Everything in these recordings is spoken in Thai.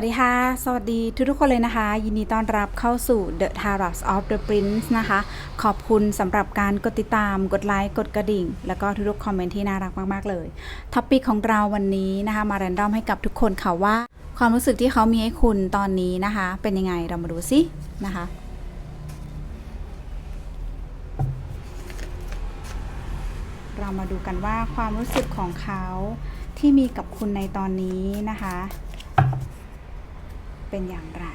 วัสดีค่ะ สวัสดีทุกทุกคนเลยนะคะ ยินดีต้อนรับเข้าสู่ The Tarot of the Prince นะคะ ขอบคุณสำหรับการกดติดตาม กดไลค์ กดกระดิ่ง แล้วก็ทุกๆคอมเมนต์ที่น่ารักมาก ๆ เลย ท็อปิกของเราวันนี้นะคะ มาแรนดอมให้กับทุกคนค่ะว่า ความรู้สึกที่เขามีให้คุณตอนนี้นะคะ เป็นยังไงเรามาดูซินะคะเรามาดูกันว่าความรู้สึกของเขาที่มีกับคุณในตอนนี้นะคะ เป็นอย่างไร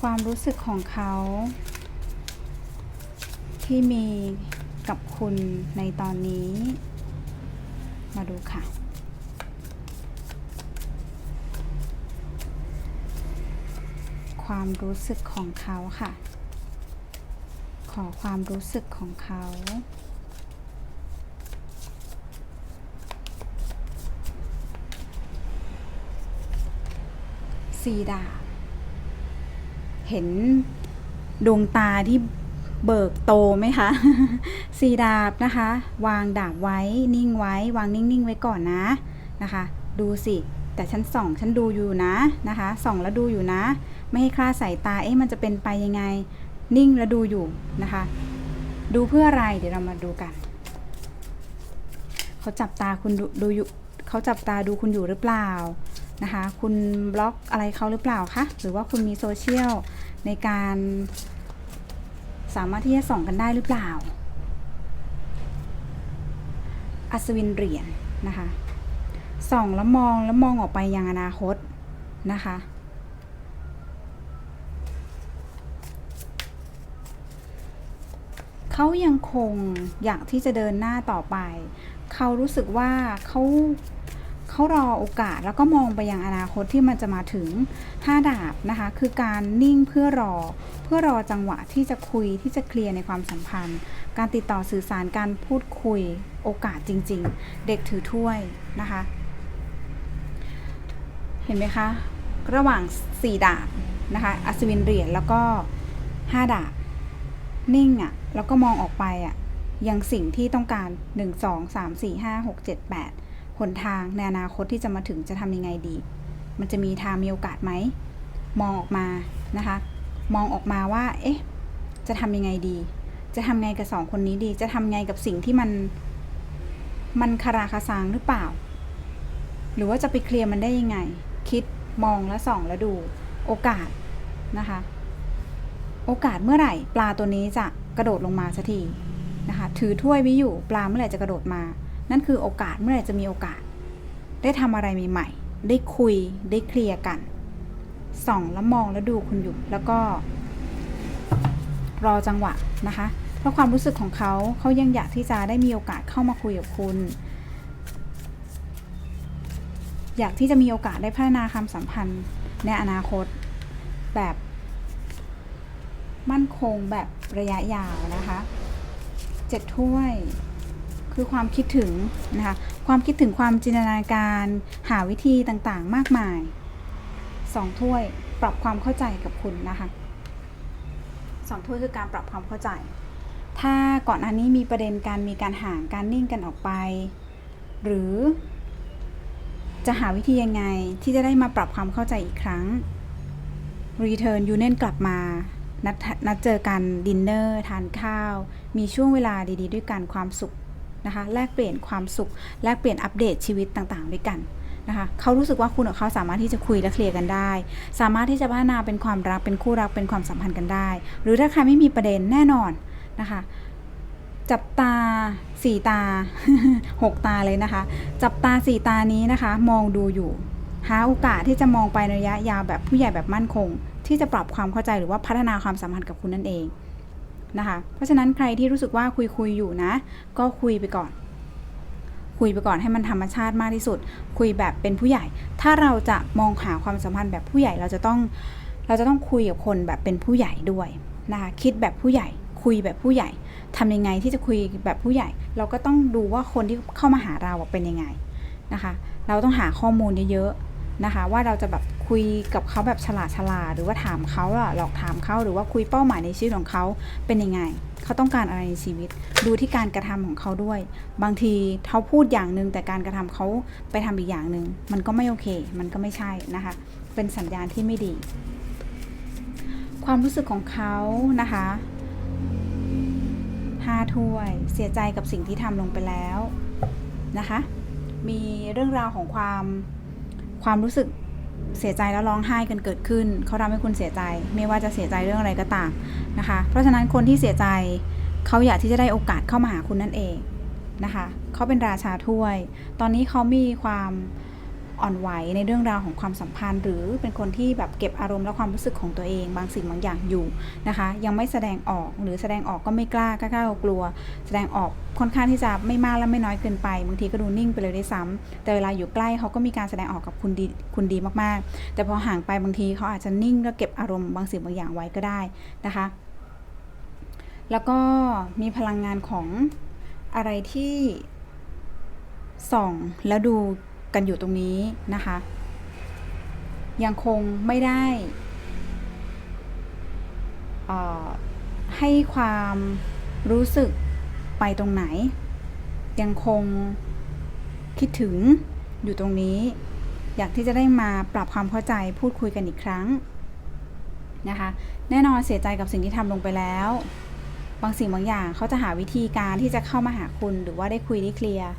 ความรู้สึกของเขา ที่มีกับคุณในตอนนี้ มาดูค่ะความรู้สึกของเขาค่ะ ขอความรู้สึกของเขาสีดา เห็นดวงตาที่เบิกโตไหมคะสีดาบนะคะ วางดาบไว้นิ่งไว้ วางนิ่งๆไว้ก่อนนะนะคะ ดูสิ แต่ฉันส่องฉันดูอยู่นะนะคะ ส่องแล้วดูอยู่นะ ไม่ให้คลาดสายตาเอ๊ะมันจะเป็นไปยังไง นิ่งแล้วดูอยู่นะคะ ดูเพื่ออะไรเดี๋ยวเรามาดูกัน เขาจับตาคุณดูดูอยู่เขาจับตาดูคุณอยู่หรือเปล่านะคะ คุณบล็อกอะไรเขาหรือเปล่าคะหรือว่าคุณมีโซเชียลในการ สามารถที่จะส่องกันได้หรือเปล่า อัศวินเหรียญนะคะส่องแล้วมองแล้วมองออกไปยังอนาคตนะคะ เขายังคงอยากที่จะเดินหน้าต่อไป เขารู้สึกว่าเขาเขารอโอกาสแล้วก็มองไปยังอนาคตที่มันจะมาถึงห้าดาบนะคะ คือการนิ่งเพื่อรอ เพื่อรอจังหวะที่จะคุยที่จะเคลียร์ในความสัมพันธ์ การติดต่อสื่อสารการพูดคุยโอกาสจริง ๆ เด็กถือถ้วยนะคะ เห็นไหมคะ ระหว่างสี่ดาบนะคะ อัศวินเหรียญแล้วก็ห้าดาบ นิ่งอะ่ะ แล้วก็มองออกไปอะ่ะ ยังสิ่งที่ต้องการ 1 2 3 4 5 6 7 8หนทางในอนาคตที่จะมาถึงจะทำยังไงดี มันจะมีทางมีโอกาสไหม มองออกมานะคะ มองออกมาว่า เอ๊ะ จะทำยังไงดี จะทำไงกับสองคนนี้ดี จะทำไงกับสิ่งที่มัน มันคาราคาซังหรือเปล่า หรือว่าจะไปเคลียร์มันได้ยังไง คิดมองและส่องแล้วดู โอกาสนะคะ โอกาสเมื่อไหร่ ปลาตัวนี้จะกระโดดลงมาสักทีนะคะถือถ้วยไว้อยู่ปลาเมื่อไหร่จะกระโดดมา นั่นคือโอกาสเมื่อไหร่จะมีโอกาส ได้ทำอะไรใหม่ๆได้คุยได้เคลียร์กันส่องแล้วมองแล้วดูคุณอยู่แล้วก็รอจังหวะนะคะ เพราะความรู้สึกของเขาเขายังอยากที่จะได้มีโอกาสเข้ามาคุยกับคุณ อยากที่จะมีโอกาสได้พัฒนาความสัมพันธ์ในอนาคตแบบ มั่นคงแบบระยะยาวนะคะเจ็ดถ้วยคือความคิดถึงนะคะ ความคิดถึงความจินตนาการหาวิธีต่างๆ มากมายสองถ้วยปรับความเข้าใจกับคุณนะคะสองถ้วยคือการปรับความเข้าใจ ถ้าก่อนอันนี้มีประเด็นการมีการห่างการนิ่งกันออกไป หรือ จะหาวิธียังไงที่จะได้มาปรับความเข้าใจอีกครั้ง Return Union กลับมา นัดนัดเจอกันดินเนอร์ทานข้าว มีช่วงเวลาดีๆ ด้วยกันความสุขนะคะแลกเปลี่ยนความสุข แลกเปลี่ยนอัปเดตชีวิตต่างๆ ด้วยกันนะคะเขารู้สึกว่าคุณกับเขาสามารถที่จะคุยและเคลียร์กันได้ สามารถที่จะพัฒนาเป็นความรักเป็นคู่รักเป็นความสัมพันธ์กันได้ หรือถ้าใครไม่มีประเด็นแน่นอนนะคะจับตาสี่ตาหกตาเลยนะคะ จับตาสี่ตานี้นะคะ มองดูอยู่ หาโอกาสที่จะมองไปในระยะยาวแบบผู้ใหญ่แบบมั่นคง ที่จะปรับความเข้าใจหรือว่าพัฒนาความสัมพันธ์กับคุณนั่นเองนะคะ เพราะฉะนั้นใครที่รู้สึกว่าคุยคุยอยู่นะ ก็คุยไปก่อน คุยไปก่อนให้มันธรรมชาติมากที่สุด คุยแบบเป็นผู้ใหญ่ ถ้าเราจะมองหาความสัมพันธ์แบบผู้ใหญ่เราจะต้องเราจะต้องคุยกับคนแบบเป็นผู้ใหญ่ด้วยนะคะคิดแบบผู้ใหญ่ คุยแบบผู้ใหญ่ทำยังไงที่จะคุยแบบผู้ใหญ่ เราก็ต้องดูว่าคนที่เข้ามาหาเราเป็นยังไงนะคะ เราต้องหาข้อมูลเยอะๆนะคะ ว่าเราจะแบบ คุยกับเขาแบบฉลาดฉลาดหรือว่าถามเขาอะหลอกถามเขาหรือว่าคุยเป้าหมายในชีวิตของเขาเป็นยังไง เขาต้องการอะไรในชีวิต ดูที่การกระทำของเขาด้วย บางทีเขาพูดอย่างหนึ่งแต่การกระทำเขาไปทำอีกอย่างหนึ่งมันก็ไม่โอเค มันก็ไม่ใช่นะคะ เป็นสัญญาณที่ไม่ดี ความรู้สึกของเขานะคะห้าถ้วย เสียใจกับสิ่งที่ทำลงไปแล้วนะคะ มีเรื่องราวของความความรู้สึก เสียใจแล้วร้องไห้กันเกิดขึ้น เขาทำให้คุณเสียใจ ไม่ว่าจะเสียใจเรื่องอะไรก็ตามนะคะ เพราะฉะนั้นคนที่เสียใจเขาอยากที่จะได้โอกาสเข้ามาหาคุณนั่นเองนะคะเขาเป็นราชาถ้วย ตอนนี้เขามีความ อ่อนไหวในเรื่องราวของความสัมพันธ์ หรือเป็นคนที่แบบเก็บอารมณ์และความรู้สึกของตัวเอง บางสิ่งบางอย่างอยู่นะคะ ยังไม่แสดงออกหรือแสดงออกก็ไม่กล้ากล้ากล,กลัว แสดงออกค่อนข้างที่จะไม่มากและไม่น้อยเกินไปบางทีก็ดูนิ่งไปเลยด้วยซ้ำแต่เวลาอยู่ใกล้เขาก็มีการแสดงออกกับคุณดีคุณดีมากๆ แต่พอห่างไปบางทีเขาอาจจะนิ่งแล้วเก็บอารมณ์บางสิ่งบางอย่างไว้ก็ได้นะคะ แล้วก็มีพลังงานของอะไรที่ส่องแล้วดู กันอยู่ตรงนี้นะคะ ยังคงไม่ได้ให้ความรู้สึกไปตรงไหน ยังคงคิดถึงอยู่ตรงนี้ อยากที่จะได้มาปรับความเข้าใจพูดคุยกันอีกครั้งนะคะ แน่นอนเสียใจกับสิ่งที่ทำลงไปแล้ว บางสิ่งบางอย่างเขาจะหาวิธีการที่จะเข้ามาหาคุณหรือว่าได้คุยได้เคลียร์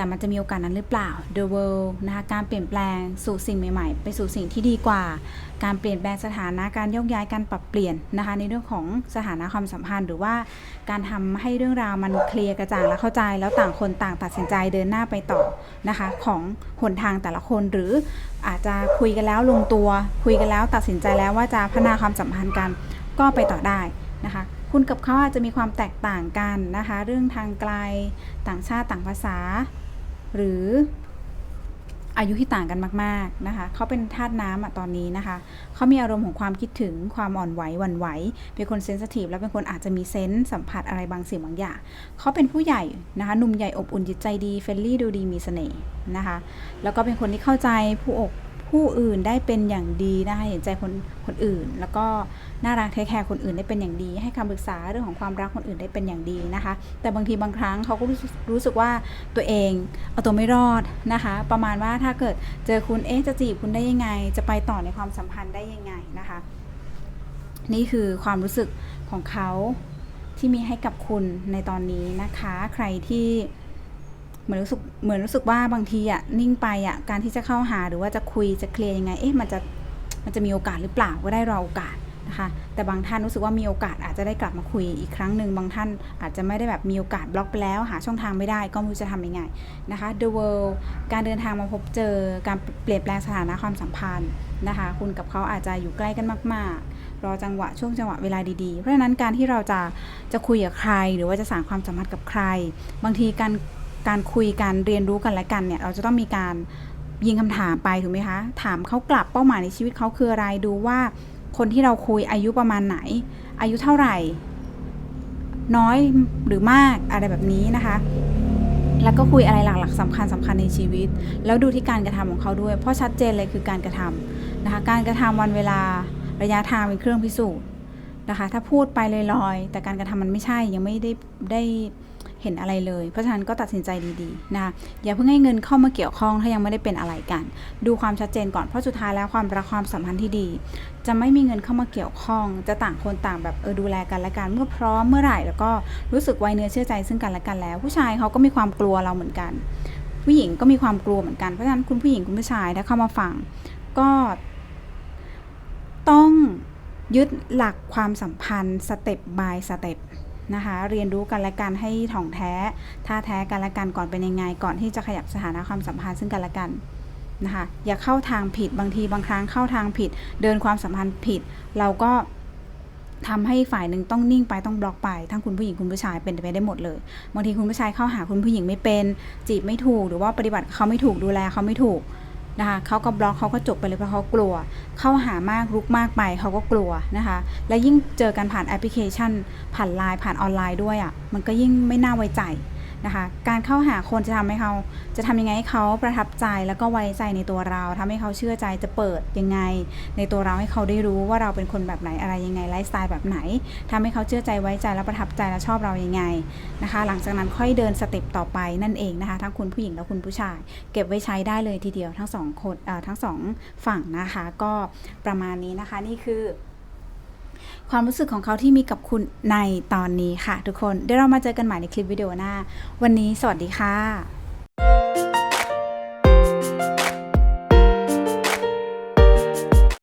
แต่มันจะมีโอกาสนั้นหรือเปล่า The World นะคะการเปลี่ยนแปลงสู่สิ่งใหม่ ๆ ไปสู่สิ่งที่ดีกว่า การเปลี่ยนแปลงสถานะการโยกย้ายการปรับเปลี่ยนนะคะในเรื่องของสถานะความสัมพันธ์ หรือว่าการทำให้เรื่องราวมันเคลียร์กระจ่างและเข้าใจ แล้วต่างคนต่างตัดสินใจเดินหน้าไปต่อนะคะของหนทางแต่ละคนหรืออาจจะคุยกันแล้วลงตัว คุยกันแล้วตัดสินใจแล้วว่าจะพัฒนาความสัมพันธ์กันก็ไปต่อได้นะคะคุณกับเขาอาจจะมีความแตกต่างกันนะคะ เรื่องทางไกล ต่างชาติต่างภาษา หรืออายุที่ต่างกันมาก ๆ นะคะ เขาเป็นธาตุน้ำอะตอนนี้นะคะ เขามีอารมณ์ของความคิดถึง ความอ่อนไหวหวั่นไหว เป็นคนเซนสทีฟและเป็นคนอาจจะมีเซนส์สัมผัสอะไรบางสิ่งบางอย่าง เขาเป็นผู้ใหญ่นะคะ หนุ่มใหญ่อบอุ่นจิตใจดี เฟรนลี่ดูดีมีเสน่ห์นะคะ แล้วก็เป็นคนที่เข้าใจผู้อก ผู้อื่นได้เป็นอย่างดีนะคะเห็นใจคนคนอื่น แล้วก็น่ารักเทคแคร์คนอื่นได้เป็นอย่างดี ให้คำปรึกษาเรื่องของความรักคนอื่นได้เป็นอย่างดีนะคะ แต่บางทีบางครั้งเขาก็รู้สึกว่าตัวเองเอาตัวไม่รอดนะคะ ประมาณว่าถ้าเกิดเจอคุณเอ๊ะจะจีบคุณได้ยังไง จะไปต่อในความสัมพันธ์ได้ยังไงนะคะ นี่คือความรู้สึกของเขาที่มีให้กับคุณในตอนนี้นะคะ ใครที่ เหมือนรู้สึกเหมือนรู้สึกว่าบางทีอะนิ่งไปอะการที่จะเข้าหาหรือว่าจะคุยจะเคลียร์ยังไงเอ๊ะมันจะมันจะมีโอกาสหรือเปล่าก็ได้รอโอกาสนะคะแต่บางท่านรู้สึกว่ามีโอกาสอาจจะได้กลับมาคุยอีกครั้งหนึ่งบางท่านอาจจะไม่ได้แบบมีโอกาสบล็อกไปแล้ว หาช่องทางไม่ได้ก็ไม่รู้จะทำยังไงนะคะ The World การเดินทางมาพบเจอการเปลี่ยนแปลงสถานะความสัมพันธ์นะคะ คุณกับเขาอาจจะอยู่ใกล้กันมาก ๆ รอจังหวะช่วงจังหวะเวลาดีๆ เพราะฉะนั้นการที่เราจะจะคุยกับใคร หรือว่าจะสานความสัมพันธ์กับใคร บางทีการ การคุยกันเรียนรู้กันและกันเนี่ยเราจะต้องมีการยิงคำถามไปถูกไหมคะ ถามเขากลับเป้าหมายในชีวิตเขาคืออะไรดูว่า คนที่เราคุยอายุประมาณไหน อายุเท่าไหร่ น้อยหรือมากอะไรแบบนี้นะคะ แล้วก็คุยอะไรหลักๆสำคัญสำคัญในชีวิต แล้วดูที่การกระทำของเขาด้วย เพราะชัดเจนเลยคือการกระทำนะคะ การกระทำวันเวลาระยะทางเป็นเครื่องพิสูจน์นะคะ ถ้าพูดไปลอยๆแต่การกระทำมันไม่ใช่ยังไม่ได้ได้ เห็นอะไรเลย เพราะฉะนั้นก็ตัดสินใจดีๆนะคะอย่าเพิ่งให้เงินเข้ามาเกี่ยวข้องถ้ายังไม่ได้เป็นอะไรกัน ดูความชัดเจนก่อนเพราะสุดท้ายแล้วความรักความสัมพันธ์ที่ดี จะไม่มีเงินเข้ามาเกี่ยวข้อง จะต่างคนต่างแบบเออดูแลกันและกันเมื่อพร้อมเมื่อไหร่ แล้วก็รู้สึกไว้เนื้อเชื่อใจซึ่งกันและกันแล้ว ผู้ชายเขาก็มีความกลัวเราเหมือนกัน ผู้หญิงก็มีความกลัวเหมือนกันเพราะฉะนั้นคุณผู้หญิงคุณผู้ชายถ้าเข้ามาฟังก็ต้องยึดหลักความสัมพันธ์สเต็ป by สเต็ป นะคะ เรียนรู้กันและกันให้ถ่องแท้ ท่าแท้กันและกันก่อนเป็นยังไง ก่อนที่จะขยับสถานะความสัมพันธ์ซึ่งกันและกันนะคะอย่าเข้าทางผิดบางทีบางครั้งเข้าทางผิด เดินความสัมพันธ์ผิด เราก็ทำให้ฝ่ายหนึ่งต้องนิ่งไปต้องบล็อกไป ทั้งคุณผู้หญิงคุณผู้ชายเป็นไปได้หมดเลยบางทีคุณผู้ชายเข้าหาคุณผู้หญิงไม่เป็น จีบไม่ถูก หรือว่าปฏิบัติเขาไม่ถูกดูแลเขาไม่ถูก นะคะเขาก็บล็อกเขาก็จบไปเลยเพราะเขากลัว เข้าหามากรุกมากไปเขาก็กลัวนะคะ และยิ่งเจอกันผ่านแอปพลิเคชัน ผ่านไลน์ผ่านออนไลน์ด้วยอะ่ะมันก็ยิ่งไม่น่าไว้ใจ นะคะ การเข้าหาคนจะทำให้เขาจะทำยังไงให้เขาประทับใจแล้วก็ไว้ใจในตัวเราทำให้เขาเชื่อใจจะเปิดยังไง ในตัวเราให้เขาได้รู้ว่าเราเป็นคนแบบไหนอะไรยังไงไลฟ์สไตล์แบบไหนทำให้เขาเชื่อใจไว้ใจและประทับใจและชอบเรายังไงนะคะ หลังจากนั้นค่อยเดินสเต็ปต่อไปนั่นเองนะคะ ทั้งคุณผู้หญิงและคุณผู้ชาย เก็บไว้ใช้ได้เลยทีเดียวทั้งสองคนทั้งสองฝั่งนะคะ ก็ประมาณนี้นะคะนี่คือ ความรู้สึกของเขาที่มีกับคุณในตอนนี้ค่ะ ทุกคนเดี๋ยวเรามาเจอกันใหม่ในคลิปวิดีโอหน้า วันนี้สวัสดีค่ะ